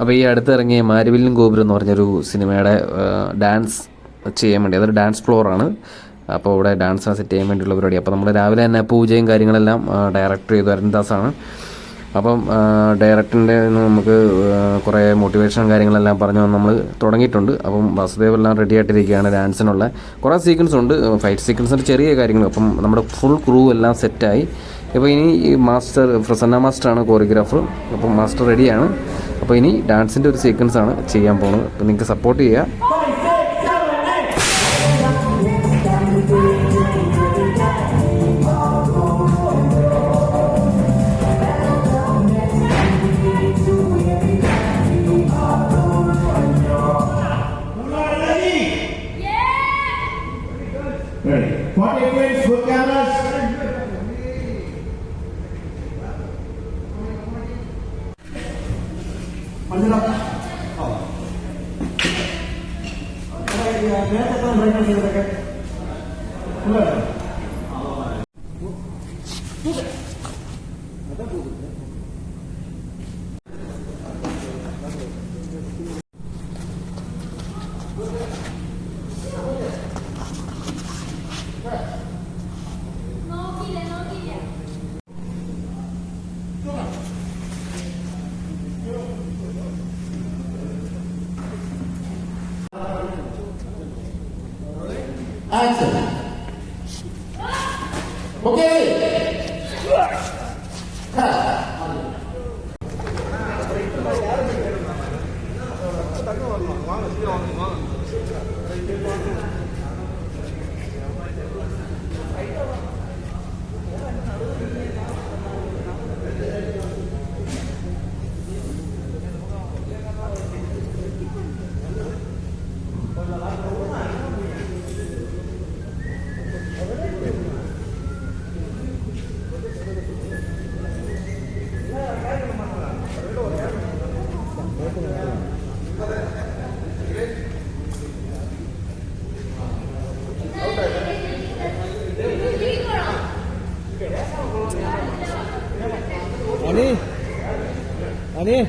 അപ്പോൾ ഈ അടുത്തിറങ്ങിയ മാരുവില്ലും ഗോപുരം എന്ന് പറഞ്ഞൊരു സിനിമയുടെ ഡാൻസ് ചെയ്യാൻ വേണ്ടി അതൊരു ഡാൻസ് ഫ്ലോറാണ് അപ്പോൾ ഇവിടെ ഡാൻസ് സെറ്റ് ചെയ്യാൻ വേണ്ടിയുള്ള പരിപാടി. അപ്പോൾ നമ്മൾ രാവിലെ തന്നെ പൂജയും കാര്യങ്ങളെല്ലാം ഡയറക്ടർ ചെയ്തു. അരുൺദാസാണ്. അപ്പം ഡയറക്ടറിന്റെ നമുക്ക് കുറേ മോട്ടിവേഷനും കാര്യങ്ങളെല്ലാം പറഞ്ഞു നമ്മൾ തുടങ്ങിയിട്ടുണ്ട്. അപ്പം വാസുദേവ് എല്ലാം റെഡി ആയിട്ടിരിക്കുകയാണ് ഡാൻസിനുള്ള കുറേ സീക്വൻസ് ഉണ്ട് ഫൈറ്റ് സീക്വൻസിന്റെ ചെറിയ കാര്യങ്ങൾ. അപ്പം നമ്മുടെ ഫുൾ ക്രൂ എല്ലാം സെറ്റായി അപ്പോൾ ഇനി ഈ മാസ്റ്റർ പ്രസന്ന മാസ്റ്ററാണ് കോറിയോഗ്രാഫർ അപ്പോൾ മാസ്റ്റർ റെഡിയാണ് അപ്പോൾ ഇനി ഡാൻസിന്റെ ഒരു സീക്വൻസ് ആണ് ചെയ്യാൻ പോകുന്നത്. അപ്പോൾ നിങ്ങൾക്ക് സപ്പോർട്ട് ചെയ്യുക നോക്കിയില്ല 好，OK，、好。아니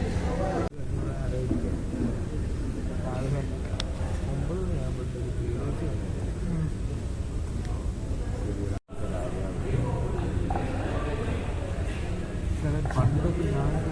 പണ്ടൊക്കെ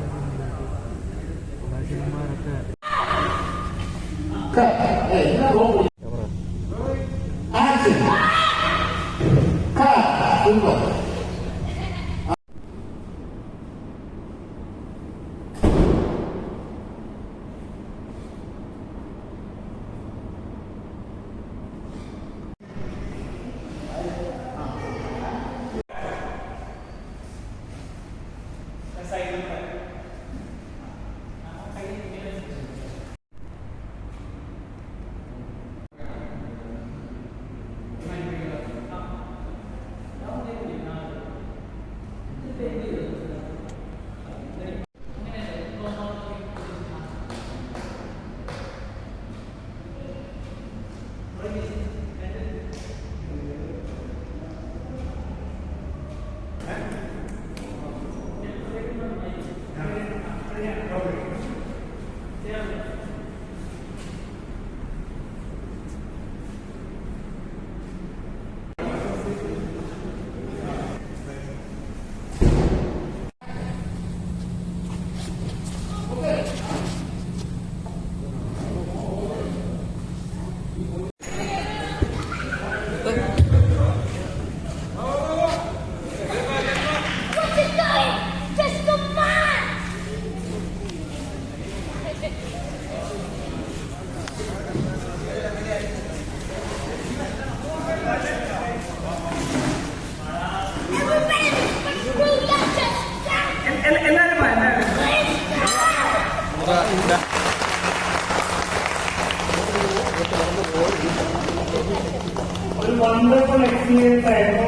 ഒരു വണ്ടർഫുൾ എക്സ്പീരിയൻസ് ആയിരുന്നു.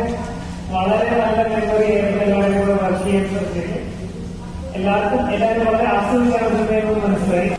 വളരെ നല്ല മെമ്മറി ആയിരുന്നു എല്ലാവരും കൂടെ വർക്ക് ചെയ്യാൻ ശ്രമിച്ചത്. എല്ലാവർക്കും എല്ലാവരും വളരെ ആസ്വദിക്കാൻ മനസ്സിലായി.